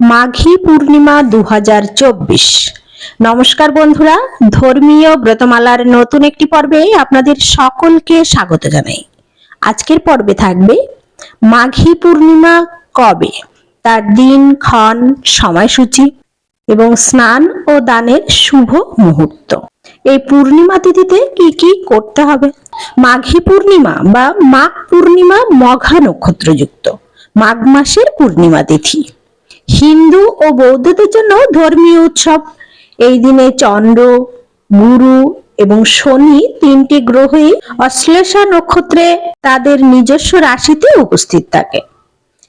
মাঘী পূর্ণিমা দু হাজার চব্বিশ। নমস্কার বন্ধুরা, ধর্মীয় ব্রতমালার নতুন একটি পর্বে আপনাদের সকলকে স্বাগত জানাই। আজকের পর্বে থাকবে, মাঘী পূর্ণিমা কবে? তার দিন, ক্ষণ, সময়সূচি এবং স্নান ও দানের শুভ মুহূর্ত। এই পূর্ণিমা তিথিতে কি কি করতে হবে? মাঘী পূর্ণিমা বা মাঘ পূর্ণিমা মঘা নক্ষত্রযুক্ত মাঘ মাসের পূর্ণিমা তিথি। হিন্দু ও বৌদ্ধদের জন্য ধর্মীয় উৎসব। এই দিনে চন্দ্র, গুরু এবং শনি তিনটি গ্রহই অশ্লেষা নক্ষত্রে তাদের নিজস্ব রাশিতে উপস্থিত থাকে।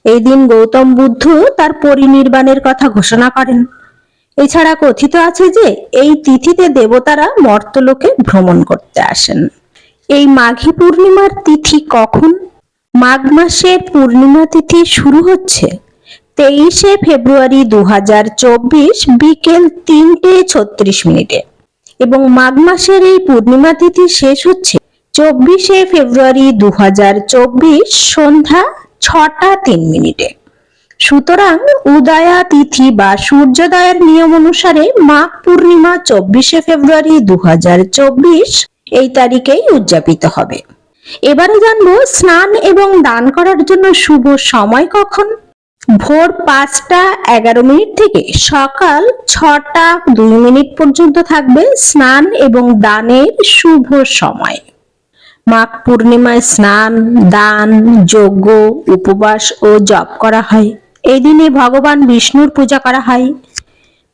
এই দিন গৌতম বুদ্ধ তার পরিনির্বাণের কথা ঘোষণা করেন। এছাড়া কথিত আছে যে, এই তিথিতে দেবতারা মর্তলোকে ভ্রমণ করতে আসেন। এই মাঘী পূর্ণিমার তিথি কখন? মাঘ মাসে পূর্ণিমা তিথি শুরু হচ্ছে। তেইশে ফেব্রুয়ারি দু হাজার চব্বিশ বিকেল তিনটে ছত্রিশ মিনিটে। এবং মাঘ মাসের এই পূর্ণিমা তিথি শেষ হচ্ছে চব্বিশে ফেব্রুয়ারি দু সন্ধ্যা ছটা তিন মিনিটে। সুতরাং উদয়া তিথি বা সূর্যোদয়ের নিয়ম অনুসারে মাঘ পূর্ণিমা চব্বিশে ফেব্রুয়ারি দু হাজার চব্বিশ এই তারিখেই উদযাপিত হবে। এবারে জানব স্নান এবং দান করার জন্য শুভ সময় কখন? ভোর পাঁচটা এগারো মিনিট থেকে সকাল ছটা দুই মিনিট পর্যন্ত থাকবে স্নান এবং দানের শুভ সময়। মাঘ পূর্ণিমায় স্নান, দান, যজ্ঞ, উপবাস ও জপ করা হয়। এই দিনে ভগবান বিষ্ণুর পূজা করা হয়,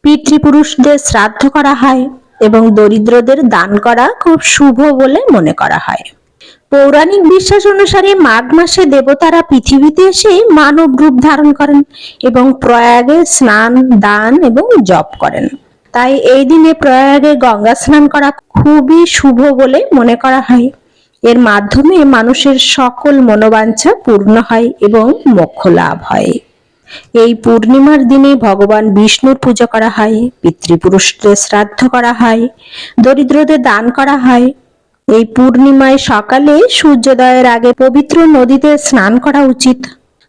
পিতৃপুরুষদের শ্রাদ্ধ করা হয় এবং দরিদ্রদের দান করা খুব শুভ বলে মনে করা হয়। পৌরাণিক বিশ্বাস অনুসারে মাঘ মাসে দেবতারা পৃথিবীতে এসে মানব রূপ ধারণ করেন এবং প্রয়াগে স্নান, দান এবং জপ করেন। তাই এই দিনে প্রয়াগে গঙ্গা স্নান করা খুবই শুভ বলে মনে করা হয়। এর মাধ্যমে মানুষের সকল মনোবাঞ্ছা পূর্ণ হয় এবং মোক্ষ লাভ হয়। এই পূর্ণিমার দিনে ভগবান বিষ্ণুর পূজা করা হয়, পিতৃপুরুষদের শ্রাদ্ধ করা হয়, দরিদ্রদের দান করা হয় এই পূর্ণিমায় সকালে সূর্যোদয়ের আগে পবিত্র নদীতে স্নান করা উচিত।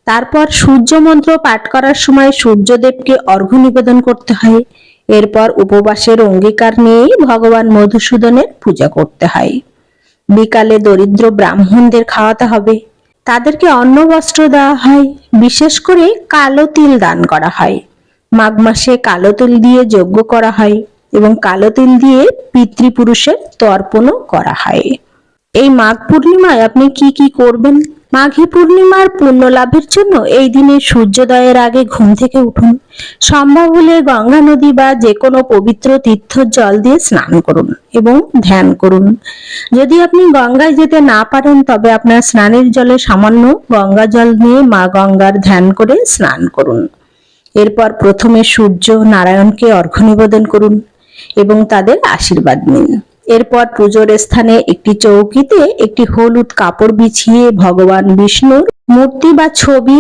তারপর সূর্য মন্ত্র পাঠ করার সময় সূর্যদেবকে অর্ঘ্য নিবেদন করতে হয়। এরপর উপবাসের অঙ্গীকার নিয়েই ভগবান মধুসূদনের পূজা করতে হয়। বিকালে দরিদ্র ব্রাহ্মণদের খাওয়াতে হবে। তাদেরকে অন্ন বস্ত্র দেওয়া হয়। বিশেষ করে কালো তিল দান করা হয়। মাঘ মাসে কালো তিল দিয়ে যজ্ঞ করা হয়। এবং কালো তিল দিয়ে পিতৃপুরুষের তর্পণও করা হয়। এই মাঘ পূর্ণিমায় আপনি কি কি করবেন? মাঘী পূর্ণিমার পুণ্য লাভের জন্য এই দিনে সূর্যোদয়ের আগে ঘুম থেকে উঠুন। সম্ভব হলে গঙ্গা নদী বা যে কোনো পবিত্র তীর্থ জল দিয়ে স্নান করুন এবং ধ্যান করুন। যদি আপনি গঙ্গায় যেতে না পারেন, তবে আপনার স্নানের জলে সামান্য গঙ্গা জল নিয়ে মা গঙ্গার ধ্যান করে স্নান করুন। এরপর প্রথমে সূর্য নারায়ণকে অর্ঘ্য নিবেদন করুন। এবং তাদের আশীর্বাদ নিন। এরপর পুজোর স্থানে একটি চৌকিতে একটি হলুদ কাপড় বিছিয়ে ভগবান বিষ্ণুর মূর্তি বা ছবি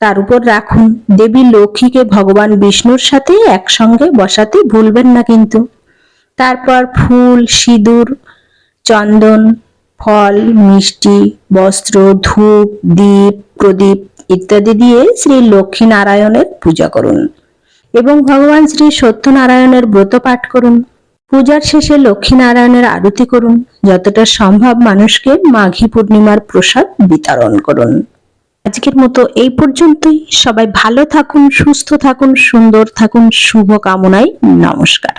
তার উপর রাখুন। দেবী লক্ষ্মীকে ভগবান বিষ্ণুর সাথে একসঙ্গে বসাতে ভুলবেন না কিন্তু। তারপর ফুল, সিঁদুর, চন্দন, ফল, মিষ্টি, বস্ত্র, ধূপ, দীপ, প্রদীপ ইত্যাদি দিয়ে শ্রী লক্ষ্মী নারায়ণের পূজা করুন। এবং ভগবান শ্রী সত্যনারায়ণের ব্রত পাঠ করুন। পূজার শেষে লক্ষ্মীনারায়ণের আরতি করুন, যতটা সম্ভব মানুষকে মাঘী পূর্ণিমার প্রসাদ বিতরণ করুন। আজকের মতো এই পর্যন্তই। সবাই ভালো থাকুন, সুস্থ থাকুন, সুন্দর থাকুন শুভ কামনায় নমস্কার।